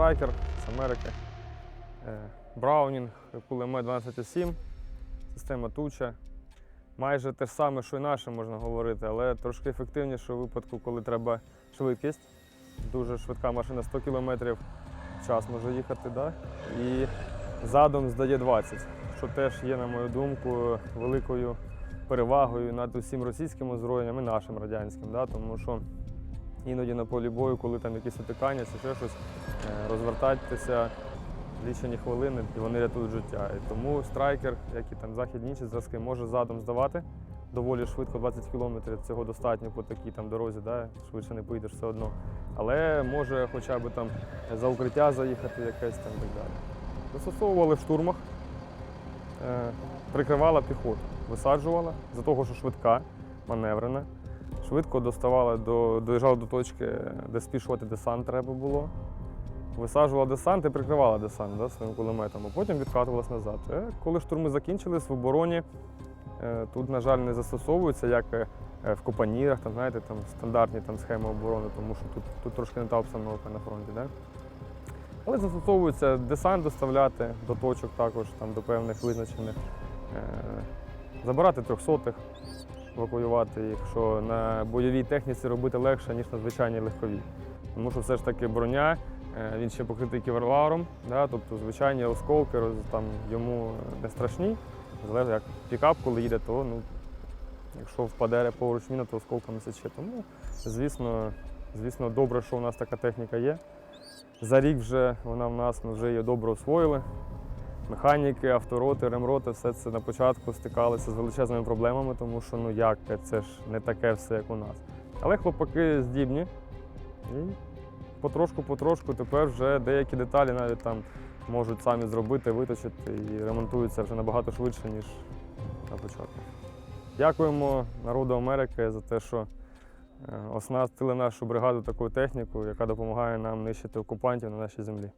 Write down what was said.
страйкер з Америки. Е, Браунінг, кулемет 12,7, система туча. Майже те ж саме, що і наше, можна говорити, але трошки ефективніше у випадку, коли треба швидкість. Дуже швидка машина 100 км час може їхати, да? і задом здає 20, що теж є, на мою думку, великою перевагою над усім російським озброєнням і нашим радянським. Да? Тому що іноді на полі бою, коли там якісь отикання чи ще щось, е, розвертатися лічені хвилини, і вони рятують життя. І тому страйкер, як і там західні інші зразки, може задом здавати доволі швидко, 20 кілометрів. Цього достатньо по такій там дорозі, да? швидше не поїдеш все одно. Але може хоча б там за укриття заїхати якесь там і так далі. Застосовували в штурмах, е, прикривала піхоту, висаджувала за того, що швидка, маневрена. Швидко доставала до, доїжджала до точки, де спішувати десант треба було. Висаджувала десант і прикривала десант да, своїм кулеметом, а потім відкатувалась назад. Е, коли штурми закінчились в обороні, е, тут, на жаль, не застосовується, як е, в Копанірах, там, знаєте, там стандартні там, схеми оборони, тому що тут, тут трошки не та обстановка на фронті. Да? Але застосовується десант доставляти до точок також, там, до певних визначених, забирати трьохсотих, евакуювати їх, на бойовій техніці робити легше, ніж на звичайній легковій. Тому що все ж таки броня, е, він ще покритий кевларом, да, тобто звичайні осколки там, йому не страшні. Залежить, як пікап, коли їде, то ну, якщо впаде поруч міна, то осколками сече. Тому, звісно, звісно, добре, що у нас така техніка є. За рік вже вона в нас, ми вже її добре освоїли. Механіки, автороти, ремроти, все це на початку стикалися з величезними проблемами, тому що ну як це ж не таке все, як у нас. Але хлопаки здібні і потрошку-потрошку тепер вже деякі деталі навіть там можуть самі зробити, виточити і ремонтуються вже набагато швидше, ніж на початку. Дякуємо народу Америки за те, що е, оснастили нашу бригаду такою технікою, яка допомагає нам нищити окупантів на нашій землі.